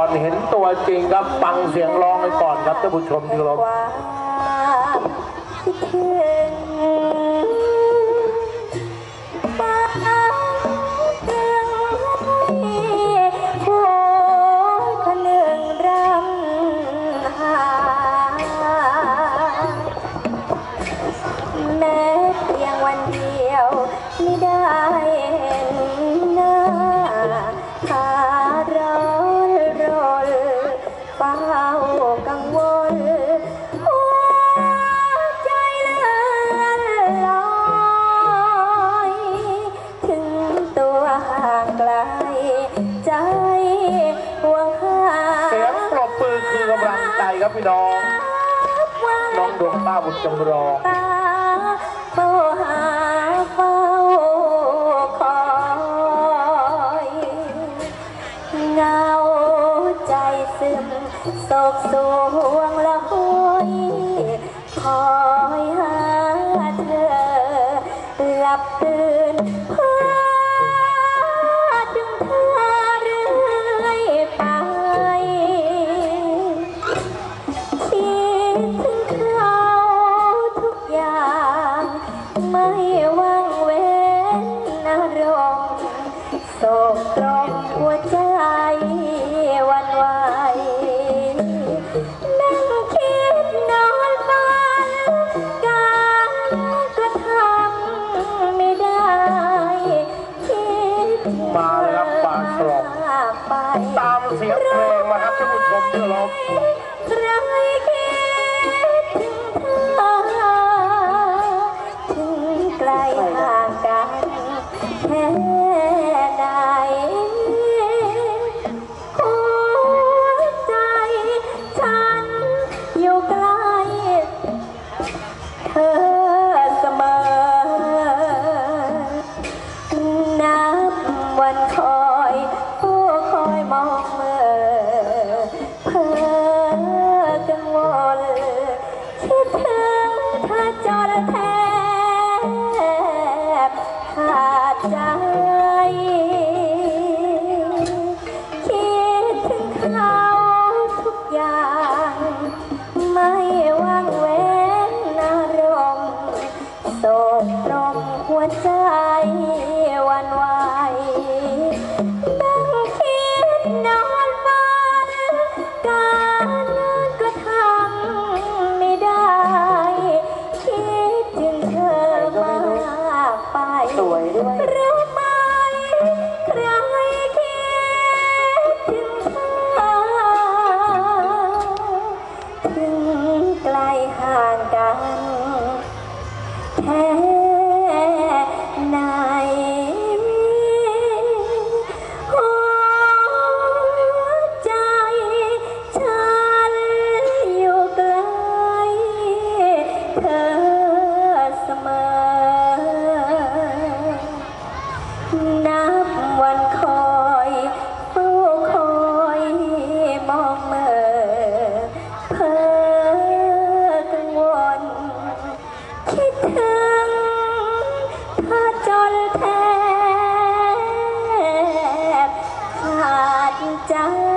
อนเห็นตัวจริงครับฟังเสียงร้องไปก่อนครับท่านผู้ชมที่เคารพ ពីដងដងដួងតាវុចម្រង อารมณ์โศกตรมหัวใจวันไหวนั่งคิดนอนฝันการกระทำไม่ได้คิดถึงมาเลยครับปากกรอบไปตามเสียงเพลงมาครับท่านผู้ชมที่เคารพใครคิ Oh. ใจ คิดถึงเขาทุกอย่าง ไม่วางเว้นอารมณ์โสตรงหัวใจวันไหวนั่งคิดนอนฝันการก็ทำไม่ได้ คิดถึงเธอมากไป สวยด้วย ถ้าจนแทบขาดใจ